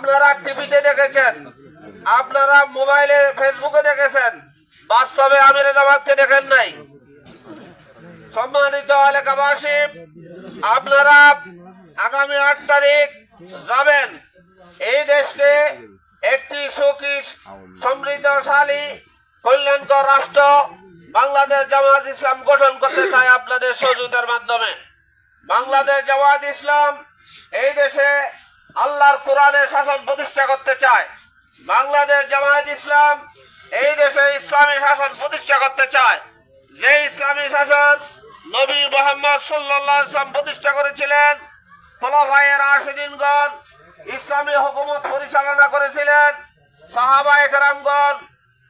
আপনারা টিভিতে দেখেছেন, আপনারা মোবাইলে, ফেসবুকে দেখেছেন, বাস্তবে আমির জামাতকে দেখেন নাই। সম্মানিত এলাকাবাসী, আপনারা আগামী আট তারিখ যাবেন। এই দেশকে একটি সুখী, সমৃদ্ধশালী, কল্যাণকর রাষ্ট্র বাংলাদেশ জামাত ইসলাম গঠন করতে চায় আপনাদের সহযোগিতার মাধ্যমে। বাংলাদেশ জামাত ইসলাম এই দেশে আল্লাহর কোরআনের শাসন প্রতিষ্ঠা করতে চায়। বাংলাদেশ জামাত ইসলাম এই দেশে ইসলামী শাসন প্রতিষ্ঠা করতে চায়। যে ইসলামী শাসন নবী মোহাম্মদ সাল্লাল্লাহু আলাইহি ওয়াসাল্লাম প্রতিষ্ঠা করেছিলেন খোলাফায়ের আশিদিনগণ ইসলামী হুকুমত পরিচালনা করেছিলেন সাহাবা একরামগণ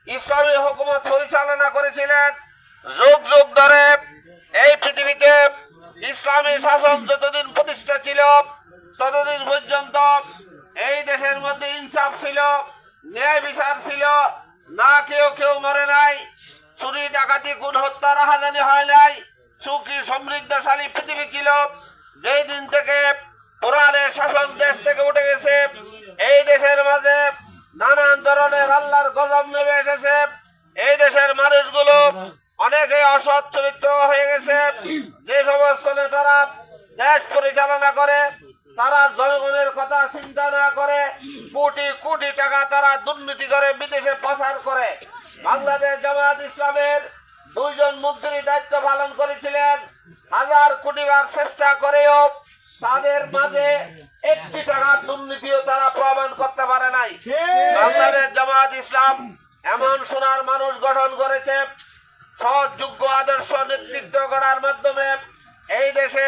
ইসলামী হুকুমত পরিচালনা করেছিলেন। যুগ যুগ ধরে এই পৃথিবীতে ইসলামী শাসন যতদিন প্রতিষ্ঠা ছিল ততদিন পর্যন্ত এই দেশের মধ্যে ইনসাফ ছিল, ন্যায় বিচার ছিল, না কেউ কেউ মরে নাই, চুরি, ডাকাতি, গুণ হত্যা, রাহাজানি হয় নাই, সুখী, সমৃদ্ধশালী পৃথিবী ছিল। যেই দিন থেকে কোরআনের শাসন দেশ থেকে উঠে গেছে, এই দেশের মাঝে নানান ধরনের আল্লাহর গজব নেমে এসেছে। এই দেশের মানুষগুলো অনেকে অসৎ চরিত্র হয়ে গেছে। যে সমস্ত নেতারা দেশ পরিচালনা করে তারা জনগণের কথা চিন্তা না করে কোটি কোটি টাকা তারা দুর্নীতি করে বিদেশে পাচার করে। বাংলাদেশ জামায়াত ইসলামের দুইজন মন্ত্রী দায়িত্ব পালন করেছিলেন। হাজার কোটিবার চেষ্টা করেও তাদের মাঝে একটি টাকার দুর্নীতিও তারা প্রমাণ করতে পারে নাই। বাংলাদেশ জামায়াত ইসলাম এমন সোনার মানুষ গঠন করেছে সৎ যোগ্য আদর্শ নেতৃত্ব করার মাধ্যমে এই দেশে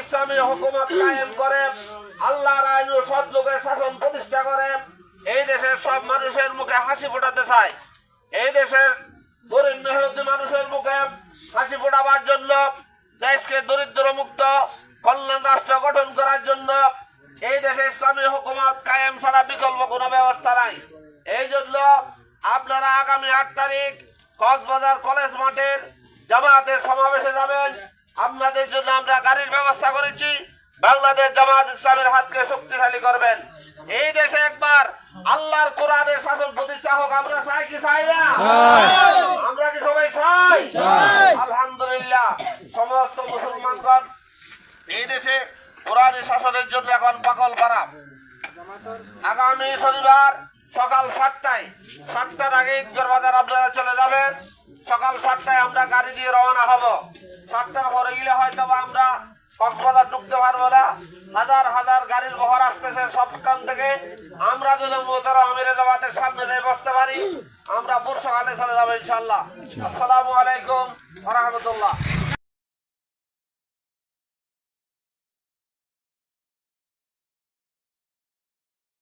ইসলামী হুকুমত কায়েম করে, আল্লাহর আইন ও সৎ লোকের শাসন প্রতিষ্ঠা করে, এই দেশের সব মানুষের মুখে হাসি ফোটাতে চায়। এই দেশের গরিব মেহনতি মানুষের মুখে হাসি ফোটাবার জন্য, দেশকে দরিদ্র মুক্ত কল্যাণ রাষ্ট্র গঠন করার জন্য এই দেশে ইসলামী হুকুমত কায়েম ছাড়া বিকল্প কোনো ব্যবস্থা নাই। এই জন্য আপনারা আগামী আট তারিখ কক্সবাজার কলেজ মাঠের জামায়াতের সমাবেশে যাবেন। আপনাদের জন্য আমরা গাড়ির ব্যবস্থা করেছি। বাংলাদেশ জামাত ইসলামের হাতকে শক্তিশালী করবেন। এই দেশে একবার আল্লাহর কোরআনের শাসন প্রতিষ্ঠা হোক আমরা চাই কি চাই না? আমরা কি সবাই চাই? আলহামদুলিল্লাহ সমস্ত মুসলমানগণ এই দেশে কোরআনের শাসনের জন্য এখন পাগল করা। আগামী শনিবার সকাল সাতটায় সাতটার আগে ইন্দোর বাজার আপনারা চলে যাবেন। সকাল সাতটায় আমরা গাড়ি দিয়ে রওনা হব। সাতটার পরে গেলে হয়তো আমরা কক্সবাজার ঢুকতে পারব না। হাজার হাজার গাড়ির বহর আসতেছে সবখান থেকে। আমরা যদি মোতারা আমিরে জামাতের সামনে যাই বসতে পারি, আমরা পুরসকালে চলে যাব ইনশাল্লাহ আসসালামু আলাইকুম রহমতুল্লাহ।